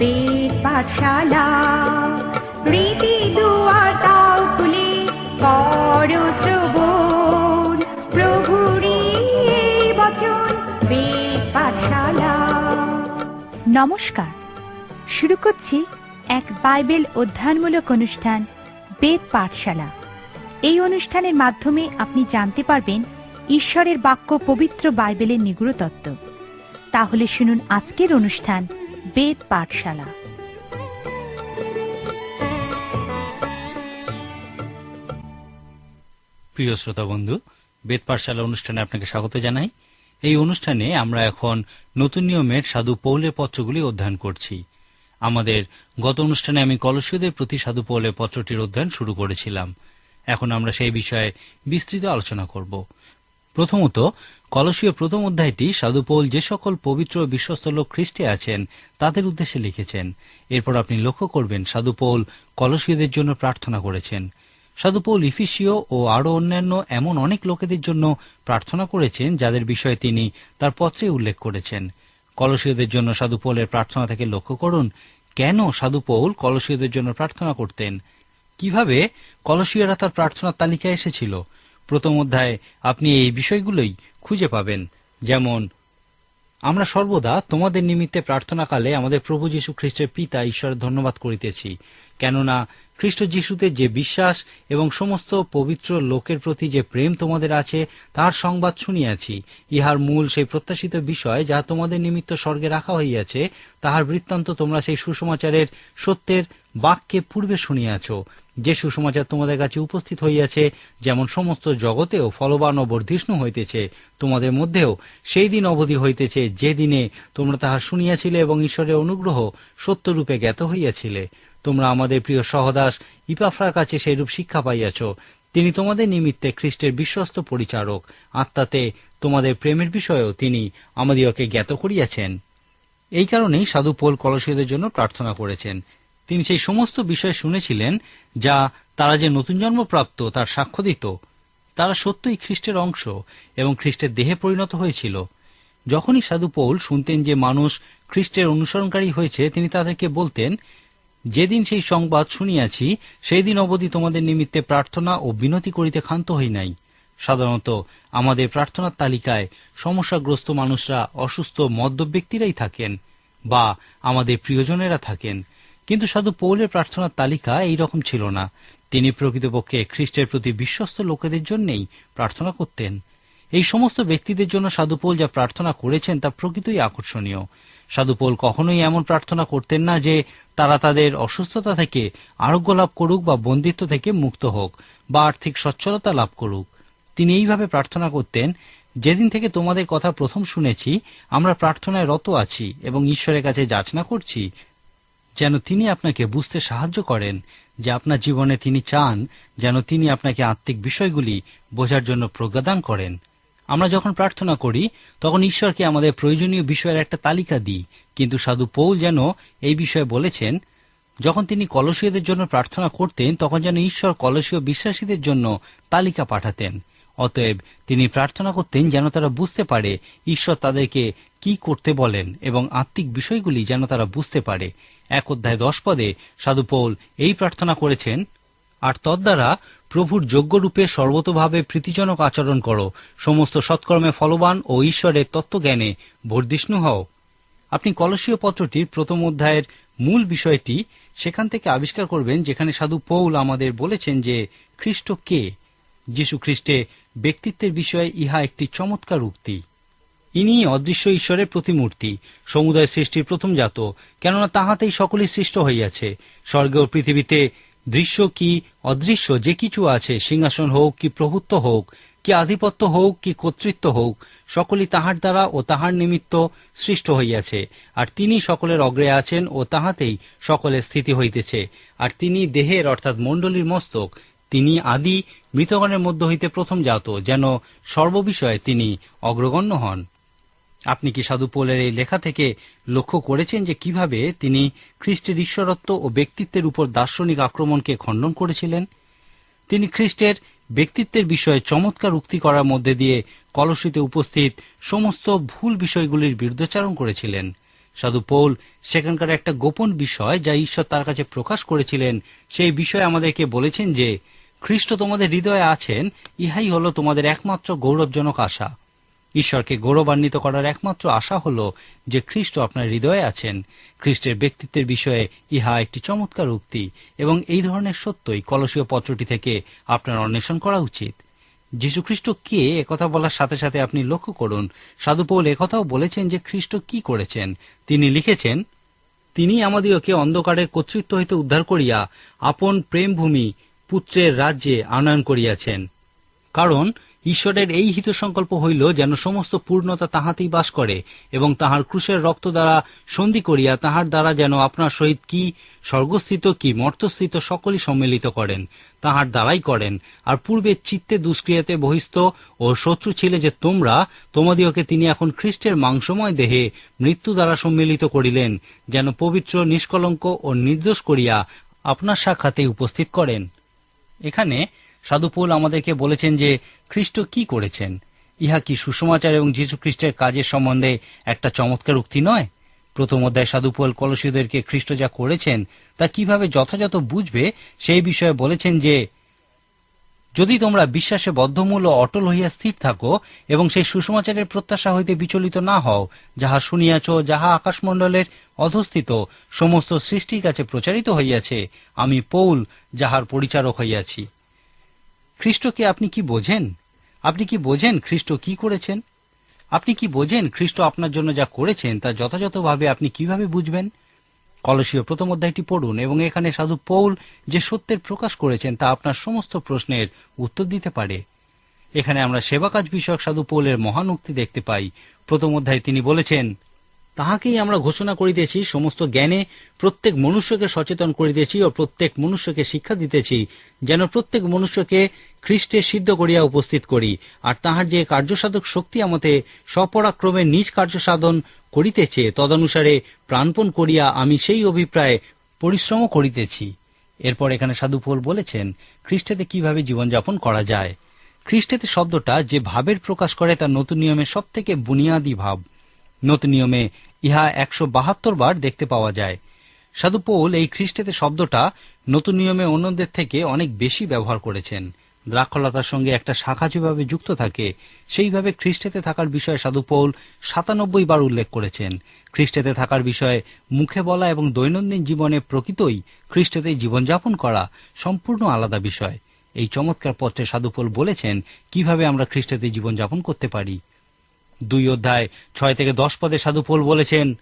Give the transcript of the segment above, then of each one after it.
বেদ পাঠশালা। রীতি দুয়ার তাও খুলে করো শ্রবণ। প্রভুরি বচন বেদ পাঠশালা। নমস্কার। শুরু করছি এক বাইবেল অধ্যয়নমূলক অনুষ্ঠান, বেদ পাঠশালা। এই অনুষ্ঠানের মাধ্যমে আপনি জানতে পারবেন ঈশ্বরের বাক্য পবিত্র বাইবেলের নিগুড় তত্ত্ব। তাহলে শুনুন আজকের অনুষ্ঠান বেদ পাঠশালা। প্রিয় শ্রোতা বন্ধু, বেদ পাঠশালা অনুষ্ঠানে আপনাকে স্বাগত জানাই। এই অনুষ্ঠানে আমরা এখন নতুন নিয়মের সাধু পৌলের পত্রগুলি অধ্যয়ন করছি। আমাদের গত অনুষ্ঠানে আমি কলসীয়দের প্রতি সাধু পৌলের পত্রটির অধ্যয়ন শুরু করেছিলাম। এখন আমরা সেই বিষয়ে বিস্তৃত আলোচনা করব। প্রথমত কলসীয় প্রথম অধ্যায়টি সাধু পৌল যে সকল পবিত্র বিশ্বস্ত লোক খ্রিস্টে আছেন, তাদের উদ্দেশ্যে লিখেছেন। এরপর আপনি লক্ষ্য করবেন সাধু পৌল কলসীয়দের জন্য প্রার্থনা করেছেন। সাধু পৌল ইফিসীয় ও আরও অন্যান্য এমন অনেক লোকেদের জন্য প্রার্থনা করেছেন, যাদের বিষয়ে তিনি তার পত্রে উল্লেখ করেছেন। কলসীয়দের জন্য সাধু পৌলের প্রার্থনা থেকে লক্ষ্য করুন, কেন সাধুপৌল কলসীয়দের জন্য প্রার্থনা করতেন? কীভাবে কলসীয়রা তার প্রার্থনার তালিকায় এসেছিল? প্রথম অধ্যায়ে আপনি এই বিষয়গুলোই খুঁজে পাবেন। যেমন, আমরা সর্বদা তোমাদের নিমিত্তে প্রার্থনাকালে আমাদের প্রভু যীশু খ্রিস্টের পিতা ঈশ্বরের ধন্যবাদ করিতেছি, কেননা খ্রিস্ট যিশুতে যে বিশ্বাস এবং সমস্ত পবিত্র লোকের প্রতি যে প্রেম তোমাদের আছে, তার সংবাদ শুনিয়াছি। ইহার মূল সেই প্রত্যাশিত বিষয় যাহা তোমাদের নিমিত্ত স্বর্গে রাখা হইয়াছে, তাহার বৃত্তান্ত তোমরা সেই সুসমাচারের সত্যের বাক্যে পূর্বে শুনিয়াছ। যে সুসমাচার তোমাদের কাছে উপস্থিত হইয়াছে, যেমন সমস্ত জগতেও ফলবান ও বর্ধিষ্ণু হইতেছে, তোমাদের মধ্যেও সেই দিন অবধি হইতেছে, যে দিনে তোমরা তাহা শুনিয়াছিলে এবং ঈশ্বরের অনুগ্রহ সত্যরূপে জ্ঞাত হইয়াছিলে। তোমরা আমাদের প্রিয় সহদাস ইপাফ্রার কাছে সেইরূপ শিক্ষা পাইয়াছ। তিনি তোমাদের নিমিত্তে খ্রিস্টের বিশ্বস্ত পরিচারক। আত্মাতে তোমাদের প্রেমের বিষয়েও তিনি আমাদিওকে জ্ঞাত করিয়াছেন। এই কারণেই সাধু পোল কলসীয়দের জন্য প্রার্থনা করেছেন। তিনি সেই সমস্ত বিষয় শুনেছিলেন, যা তারা যে নতুন জন্মপ্রাপ্ত তার সাক্ষ্য দিত। তারা সত্যই খ্রিস্টের অংশ এবং খ্রিস্টের দেহে পরিণত হয়েছিল। যখনই সাধু পৌল শুনতেন যে মানুষ খ্রিস্টের অনুসরণকারী হয়েছে, তিনি তাদেরকে বলতেন, যেদিন সেই সংবাদ শুনিয়াছি সেই দিন অবধি তোমাদের নিমিত্তে প্রার্থনা ও বিনতি করিতে ক্ষান্ত হই নাই। সাধারণত আমাদের প্রার্থনার তালিকায় সমস্যাগ্রস্ত মানুষরা অসুস্থ মদ্য ব্যক্তিরাই থাকেন বা আমাদের প্রিয়জনেরা থাকেন। কিন্তু সাধু পৌলের প্রার্থনার তালিকা এই রকম ছিল না। তিনি প্রকৃতপক্ষে খ্রিস্টের প্রতি বিশ্বস্ত লোকেদের জন্যই প্রার্থনা করতেন। এই সমস্ত ব্যক্তিদের জন্য সাধুপোল যা প্রার্থনা করেছেন তা প্রকৃতই আকর্ষণীয়। সাধুপোল কখনোই এমন প্রার্থনা করতেন না যে তারা তাদের অসুস্থতা থেকে আরোগ্য লাভ করুক বা বন্দিত্ব থেকে মুক্ত হোক বা আর্থিক সচ্ছলতা লাভ করুক। তিনি এইভাবে প্রার্থনা করতেন, যেদিন থেকে তোমাদের কথা প্রথম শুনেছি, আমরা প্রার্থনায় রত আছি এবং ঈশ্বরের কাছে যাচনা করছি যেন তিনি আপনাকে বুঝতে সাহায্য করেন যে আপনার জীবনে তিনি চান যেন তিনি আপনাকে আত্মিক বিষয়গুলি বোঝার জন্য প্রজ্ঞাদান করেন। আমরা যখন প্রার্থনা করি, তখন ঈশ্বরকে আমাদের প্রয়োজনীয় বিষয়ের একটা তালিকা দিই, কিন্তু সাধু পৌল যেন এই বিষয়ে বলেছেন, যখন তিনি কলসীয়দের জন্য প্রার্থনা করতেন, তখন যেন ঈশ্বর কলসীয় বিশ্বাসীদের জন্য তালিকা পাঠাতেন। অতএব তিনি প্রার্থনা করতেন যেন তারা বুঝতে পারে ঈশ্বর তাদেরকে কি করতে বলেন এবং আত্মিক বিষয়গুলি যেন তারা বুঝতে পারে। এক অধ্যায় দশ পদে সাধু পৌল এই প্রার্থনা করেছেন, আর তদ্বারা প্রভুর যোগ্যরূপে সর্বতভাবে প্রীতিজনক আচরণ করো। সমস্ত সৎকর্মে ফলবান ও ঈশ্বরের তত্ত্বজ্ঞানে বর্ধিষ্ণু হও। আপনি কলসীয় পত্রটির প্রথম অধ্যায়ের মূল বিষয়টি সেখান থেকে আবিষ্কার করবেন, যেখানে সাধু পৌল আমাদের বলেছেন যে, খ্রিস্ট কে? যীশু খ্রিস্টে ব্যক্তিত্বের বিষয়ে ইহা একটি চমৎকার উক্তি। ইনি অদৃশ্য ঈশ্বরের প্রতিমূর্তি, সমুদয় সৃষ্টির প্রথম জাত কেননা তাহাতেই সকলই সৃষ্ট হইয়াছে। স্বর্গ ও পৃথিবীতে দৃশ্য কি অদৃশ্য, যে কিছু আছে, সিংহাসন হোক কি প্রভুত্ব হোক, কি আধিপত্য হোক কি কর্তৃত্ব হোক, সকলই তাহার দ্বারা ও তাহার নিমিত্ত সৃষ্ট হইয়াছে। আর তিনি সকলের অগ্রে আছেন ও তাহাতেই সকলের স্থিতি হইতেছে। আর তিনি দেহের অর্থাৎ মণ্ডলীর মস্তক, তিনি আদি মৃতগণের মধ্য হইতে প্রথম জাত যেন সর্ববিষয়ে তিনি অগ্রগণ্য হন। আপনি কি সাধু পোলের এই লেখা থেকে লক্ষ্য করেছেন যে কীভাবে তিনি খ্রিস্টের ঈশ্বরত্ব ও ব্যক্তিত্বের উপর দার্শনিক আক্রমণকে খণ্ডন করেছিলেন? তিনি খ্রিস্টের ব্যক্তিত্বের বিষয়ে চমৎকার উক্তি করার মধ্যে দিয়ে কলসিতে উপস্থিত সমস্ত ভুল বিষয়গুলির বিরুদ্ধাচারণ করেছিলেন। সাধু পৌল সেখানকার একটা গোপন বিষয় যা ঈশ্বর তার কাছে প্রকাশ করেছিলেন, সেই বিষয়ে আমাদেরকে বলেছেন যে, খ্রিস্ট তোমাদের হৃদয়ে আছেন, ইহাই হল তোমাদের একমাত্র গৌরবজনক আশা। ঈশ্বরকে গৌরবান্বিত করার একমাত্র আশা হল যে খ্রিস্ট আপনার হৃদয়ে আছেন। খ্রিস্টের ব্যক্তিত্বের বিষয়ে ইহা একটি চমৎকার উক্তি এবং এই ধরনের সত্যই কলসীয় পত্রটি থেকে আপনার অন্বেষণ করা উচিত। যীশুখ্রিস্ট কে? একথা বলার সাথে সাথে আপনি লক্ষ্য করুন সাধুপৌল একথাও বলেছেন যে খ্রিস্ট কি করেছেন। তিনি লিখেছেন, তিনি আমাদিওকে অন্ধকারের কর্তৃত্ব হইতে উদ্ধার করিয়া আপন প্রেমভূমি পুত্রের রাজ্যে আনয়ন করিয়াছেন। কারণ ঈশ্বরের এই হিত সংকল্প হইল যেন সমস্ত পূর্ণতা তাহাতেই বাস করে এবং তাহার ক্রুশের রক্ত দ্বারা সন্ধি করিয়া তাহার দ্বারা যেন আপনার সহিত কি স্বর্গস্থিত, কি মর্তস্থিত সকলই সম্মিলিত করেন, তাহার দ্বারাই করেন। আর পূর্বে চিত্তে দুষ্ক্রিয়াতে বহিস্থ ও শত্রু ছিলে যে তোমরা তোমাদিওকে তিনি এখন খ্রিস্টের মাংসময় দেহে মৃত্যু দ্বারা সম্মিলিত করিলেন, যেন পবিত্র, নিষ্কলঙ্ক ও নির্দোষ করিয়া আপনার সাক্ষাতে উপস্থিত করেন। এখানে সাধুপৌল আমাদেরকে বলেছেন যে খ্রিস্ট কি করেছেন? ইহা কি সুসমাচার এবং যীশু খ্রিস্টের কাজের সম্বন্ধে একটা চমৎকার উক্তি নয়? প্রথম অধ্যায় সাধুপৌল কলসীদেরকে খ্রিস্ট যা করেছেন, তা কীভাবে যথাযথ বুঝবে সেই বিষয়ে বলেছেন যে, যদি তোমরা বিশ্বাসে বদ্ধমূল ও অটল হইয়া স্থির থাকো এবং সেই সুসমাচারের প্রত্যাশা হইতে বিচলিত না হও, যাহা শুনিয়াছ, যাহা আকাশমণ্ডলের অধস্থিত সমস্ত সৃষ্টির কাছে প্রচারিত হইয়াছে, আমি পৌল, যাহার পরিচারক হইয়াছি। খ্রিস্টকে আপনি কি বোঝেন? আপনি কি বোঝেন খ্রিস্ট কি করেছেন? আপনি কি বোঝেন খ্রিস্ট আপনার জন্য যা করেছেন তা যথাযথভাবে আপনি কীভাবে বুঝবেন? কলসীয় প্রথম অধ্যায়টি পড়ুন এবং এখানে সাধু পৌল যে সত্যের প্রকাশ করেছেন তা আপনার সমস্ত প্রশ্নের উত্তর দিতে পারে। এখানে আমরা সেবা কাজ বিষয়ক সাধু পৌলের মহান উক্তি দেখতে পাই। প্রথম অধ্যায়ে তিনি বলেছেন তাহাকেই আমরা ঘোষণা করিতেছি, সমস্ত জ্ঞানে প্রত্যেক মনুষ্যকে সচেতন করিতেছি ও প্রত্যেক মনুষ্যকে শিক্ষা দিতেছি, যেন প্রত্যেক মনুষ্যকে খ্রিস্টে সিদ্ধ করিয়া উপস্থিত করি, আর তাহার যে কার্যসাধক শক্তি আমাতে সপরাক্রমে নিজ কার্যসাধন করিতেছে, তদনুসারে প্রাণপণ করিয়া আমি সেই অভিপ্রায়ে পরিশ্রমও করিতেছি। এরপর এখানে সাধুপোল বলেছেন, খ্রিস্টেতে কীভাবে জীবনযাপন করা যায়? খ্রিস্টেতে শব্দটা যে ভাবের প্রকাশ করে তা নতুন নিয়মের সব থেকে বুনিয়াদী ভাব। নতুন নিয়মে ইহা একশো বাহাত্তর বার দেখতে পাওয়া যায়। সাধু পৌল এই খ্রিস্টেতে শব্দটা নতুন নিয়মে অন্যদের থেকে অনেক বেশি ব্যবহার করেছেন। দ্রাক্ষলতার সঙ্গে একটা শাখা যেভাবে যুক্ত থাকে, সেইভাবে খ্রিস্টেতে থাকার বিষয়ে সাধু পৌল সাতানব্বই বার উল্লেখ করেছেন। খ্রিস্টেতে থাকার বিষয়ে মুখে বলা এবং দৈনন্দিন জীবনে প্রকৃতই খ্রিস্টেতে জীবনযাপন করা সম্পূর্ণ আলাদা বিষয়। এই চমৎকার পত্রে সাধুপোল বলেছেন কীভাবে আমরা খ্রিস্টেতে জীবনযাপন করতে পারি। দুই অধ্যায় ছয় থেকে দশ পদে সাধুপোল বলেছেন,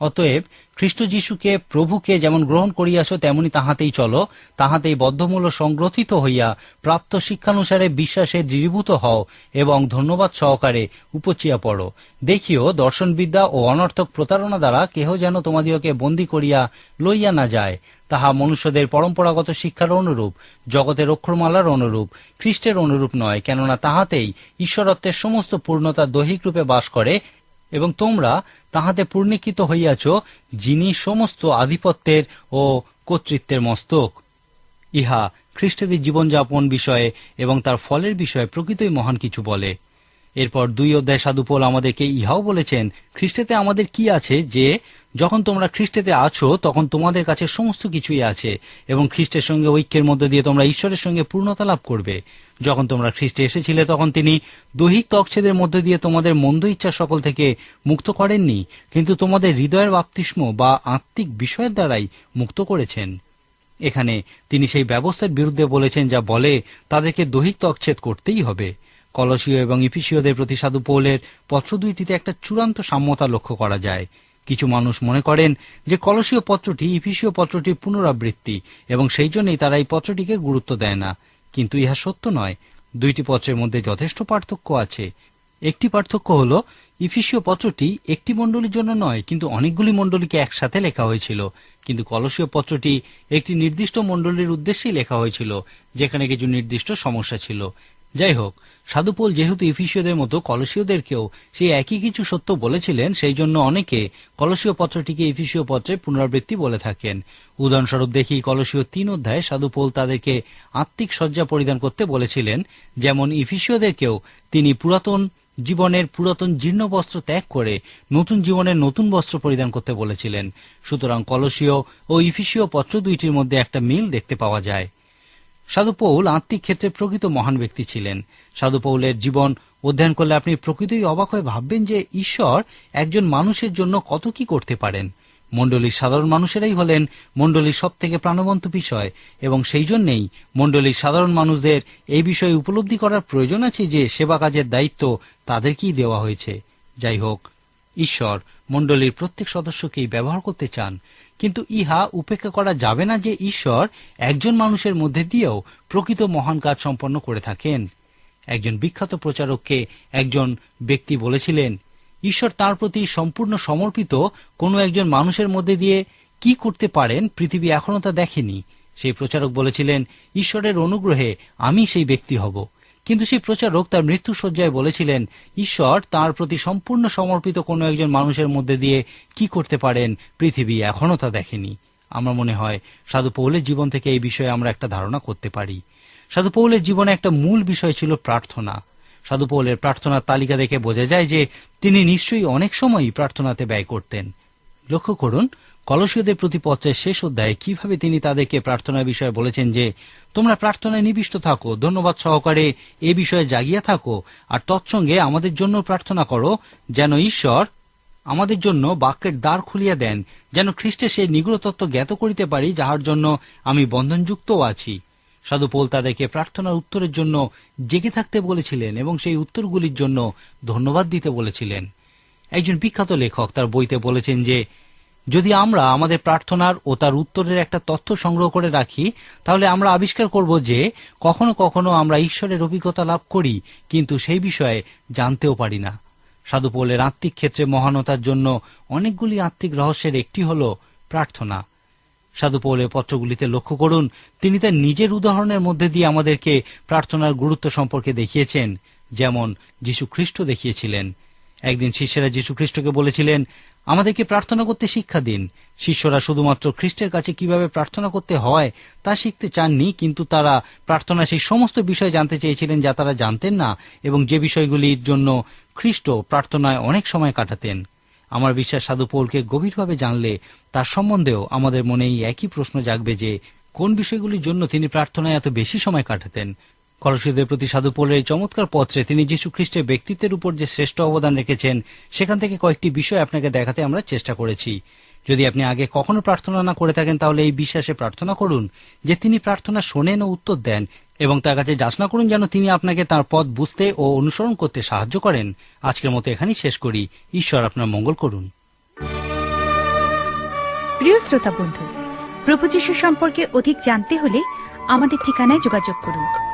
অতএব খ্রিস্ট যিশুকে প্রভুকে যেমন গ্রহণ করিয়াছ, তেমনি তাহাতেই চলো, তাহাতেই বদ্ধমূল্য সংগ্রথিত হইয়া প্রাপ্ত শিক্ষানুসারে বিশ্বাসে দৃঢ়ীভূত হও এবং ধন্যবাদ সহকারে উপচিয়া পড়ো। দেখিও, দর্শনবিদ্যা ও অনর্থক প্রতারণা দ্বারা কেহ যেন তোমাদিওকে বন্দী করিয়া লইয়া না যায়। তাহা মনুষ্যদের পরম্পরাগত শিক্ষার অনুরূপ, জগতের অক্ষরমালার অনুরূপ, খ্রিস্টের অনুরূপ নয়, কেননা তাহাতেই ঈশ্বরত্বের সমস্ত পূর্ণতা দৈহিক রূপে বাস করে, এবং তোমরা তাহাতে পূর্ণীকৃত হইয়াছ, যিনি সমস্ত আধিপত্যের ও কর্তৃত্বের মস্তক। ইহা খ্রিস্টেদের জীবনযাপন বিষয়ে এবং তার ফলের বিষয়ে প্রকৃতই মহান কিছু বলে। এরপর দুই অধ্যায় সাধুপোল আমাদেরকে ইহাও বলেছেন, খ্রিস্টেতে আমাদের কি আছে যে যখন তোমরা খ্রিস্টেতে আছো, তখন তোমাদের কাছে সমস্ত কিছুই আছে এবং খ্রিস্টের সঙ্গে ঐক্যের মধ্যে দিয়ে তোমরা ঈশ্বরের সঙ্গে পূর্ণতা লাভ করবে। যখন তোমরা খ্রিস্টে এসেছিলে, তখন তিনি দৈহিক তকছেদের মধ্যে দিয়ে তোমাদের মন্দ ইচ্ছা সকল থেকে মুক্ত করেননি, কিন্তু তোমাদের হৃদয়ের বাপ্তিস্ম বা আত্মিক বিষয়ের দ্বারাই মুক্ত করেছেন। এখানে তিনি সেই ব্যবস্থার বিরুদ্ধে বলেছেন, যা বলে তাদেরকে দৈহিক তকছেদ করতেই হবে। কলসীয় এবং ইফিসীয়দের প্রতি সাধু পৌলের পত্র দুইটিতে একটা চূড়ান্ত সাম্যতা লক্ষ্য করা যায়। কিছু মানুষ মনে করেন যে কলসীয় পত্রটি ইফিসীয় পত্রটির পুনরাবৃত্তি, এবং সেই জন্যই তারা এই পত্রটিকে গুরুত্ব দেয় না। কিন্তু ইহা সত্য নয়। দুইটি পত্রের মধ্যে যথেষ্ট পার্থক্য আছে। একটি পার্থক্য হল, ইফিসীয় পত্রটি একটি মণ্ডলীর জন্য নয়, কিন্তু অনেকগুলি মণ্ডলীকে একসাথে লেখা হয়েছিল। কিন্তু কলসীয় পত্রটি একটি নির্দিষ্ট মণ্ডলীর উদ্দেশ্যেই লেখা হয়েছিল, যেখানে কিছু নির্দিষ্ট সমস্যা ছিল। যাই হোক সাধুপোল যেহেতু ইফিসীয়দের মতো কলসীয়দেরকেও সেই একই কিছু সত্য বলেছিলেন, সেই জন্য অনেকে কলসীয় পত্রটিকে ইফিসীয় পত্রের পুনরাবৃত্তি বলে থাকেন। উদাহরণস্বরূপ দেখি, কলসীয় তিন অধ্যায়ে সাধুপোল তাদেরকে আত্মিক সজ্জা পরিধান করতে বলেছিলেন, যেমন ইফিসীয়দেরকেও তিনি পুরাতন জীবনের পুরাতন জীর্ণ বস্ত্র ত্যাগ করে নতুন জীবনের নতুন বস্ত্র পরিধান করতে বলেছিলেন। সুতরাং কলসীয় ও ইফিসীয় পত্র দুইটির মধ্যে একটা মিল দেখতে পাওয়া যায়। সাধু পৌল আত্মিক ক্ষেত্রে প্রকৃত মহান ব্যক্তি ছিলেন। সাধু পৌলের জীবন অধ্যয়ন করলে আপনি প্রকৃতই অবাক হয়ে ভাববেন যে ঈশ্বর একজন মানুষের জন্য কত কি করতে পারেন। মণ্ডলীর সাধারণ মানুষেরাই হলেন মণ্ডলীর সব থেকে প্রাণবন্ত বিষয় এবং সেই জন্যেই মণ্ডলীর সাধারণ মানুষদের এই বিষয়ে উপলব্ধি করার প্রয়োজন আছে যে সেবা কাজের দায়িত্ব তাদেরকেই দেওয়া হয়েছে। যাই হোক, ঈশ্বর মণ্ডলীর প্রত্যেক সদস্যকেই ব্যবহার করতে চান। কিন্তু ইহা উপেক্ষা করা যাবে না যে ঈশ্বর একজন মানুষের মধ্যে দিয়েও প্রকৃত মহান কাজ সম্পন্ন করে থাকেন। একজন বিখ্যাত প্রচারককে একজন ব্যক্তি বলেছিলেন, ঈশ্বর তার প্রতি সম্পূর্ণ সমর্পিত, কোনো একজন মানুষের মধ্যে দিয়ে কি করতে পারেন পৃথিবী এখনও তা দেখেনি। সেই প্রচারক বলেছিলেন, ঈশ্বরের অনুগ্রহে আমি সেই ব্যক্তি হব। কিন্তু সেই প্রচারক তার মৃত্যু সজ্জায় বলেছিলেন, ঈশ্বর, তার প্রতি সম্পূর্ণ সমর্পিত কোনো একজন মানুষের মধ্যে দিয়ে কি করতে পারেন? পৃথিবী এখনও তা দেখেনি। আমার মনে হয়, সাধু পৌলের জীবন থেকে এই বিষয়ে আমরা একটা ধারণা করতে পারি। সাধু পৌলের জীবনে একটা মূল বিষয় ছিল প্রার্থনা। সাধু পৌলের প্রার্থনার তালিকা দেখে বোঝা যায় যে তিনি নিশ্চয়ই অনেক সময়ই প্রার্থনাতে ব্যয় করতেন। লক্ষ্য করুন কলসীয়দের প্রতি পত্রের শেষ অধ্যায়ে কীভাবে তিনি তাদেরকে প্রার্থনার বিষয়ে বলেছেন যে, তোমরা প্রার্থনায় নিবিষ্ট থাকো, ধন্যবাদ সহকারে এ বিষয়ে জাগিয়া থাকো, আর তৎসঙ্গে আমাদের জন্য প্রার্থনা করো, যেন ঈশ্বর আমাদের জন্য বাক্যের দ্বার খুলিয়া দেন, যেন খ্রিস্টের সেই নিগ্র তত্ত্ব জ্ঞাত করিতে পারি, যাহার জন্য আমি বন্ধনযুক্তও আছি। সাধুপোল তাদেরকে প্রার্থনার উত্তরের জন্য জেগে থাকতে বলেছিলেন এবং সেই উত্তরগুলির জন্য ধন্যবাদ দিতে বলেছিলেন। একজন বিখ্যাত লেখক তার বইতে বলেছেন যে যদি আমরা আমাদের প্রার্থনার ও তার উত্তরের একটা তথ্য সংগ্রহ করে রাখি, তাহলে আমরা আবিষ্কার করব যে কখনো কখনো আমরা ঈশ্বরের অভিজ্ঞতা লাভ করি, কিন্তু সেই বিষয়ে জানতেও পারি না। সাধুপৌলের আত্মিক ক্ষেত্রে মহানতার জন্য অনেকগুলি আত্মিক রহস্যের একটি হল প্রার্থনা। সাধু পৌলের পত্রগুলিতে লক্ষ্য করুন, তিনি তার নিজের উদাহরণের মধ্যে দিয়ে আমাদেরকে প্রার্থনার গুরুত্ব সম্পর্কে দেখিয়েছেন, যেমন যীশু খ্রিস্ট দেখিয়েছিলেন। একদিন শিষ্যরা যীশু খ্রিস্টকে বলেছিলেন, আমাদেরকে প্রার্থনা করতে শিক্ষা দিন। শিষ্যরা শুধুমাত্র খ্রিস্টের কাছে কীভাবে প্রার্থনা করতে হয় তা শিখতে চাননি, কিন্তু তারা প্রার্থনা সেই সমস্ত বিষয় জানতে চেয়েছিলেন যা তারা জানতেন না এবং যে বিষয়গুলির জন্য খ্রিস্ট প্রার্থনায় অনেক সময় কাটাতেন। আমার বিশ্বাস সাধু পৌলকে গভীরভাবে জানলে তার সম্বন্ধেও আমাদের মনে এই একই প্রশ্ন জাগবে যে, কোন বিষয়গুলির জন্য তিনি প্রার্থনায় এত বেশি সময় কাটাতেন? কলসীদের প্রতি সাধু পৌলের এই চমৎকার পত্রে তিনি যীশু খ্রিস্টের ব্যক্তিত্বের উপর যে শ্রেষ্ঠ অবদান রেখেছেন, সেখান থেকে কয়েকটি বিষয় আপনাকে দেখাতে আমরা চেষ্টা করেছি। যদি আপনি আগে কখনো প্রার্থনা না করে থাকেন, তাহলে এই বিশ্বাসে প্রার্থনা করুন যে তিনি প্রার্থনা শোনেন ও উত্তর দেন, এবং তার কাছে যাচনা করুন যেন তিনি আপনাকে তার পথ বুঝতে ও অনুসরণ করতে সাহায্য করেন। আজকের মতো এখানেই শেষ করি। ঈশ্বর আপনার মঙ্গল করুন। প্রিয় শ্রোতা বন্ধু, প্রভু যীশু সম্পর্কে অধিক জানতে হলে আমাদের ঠিকানায় যোগাযোগ করুন।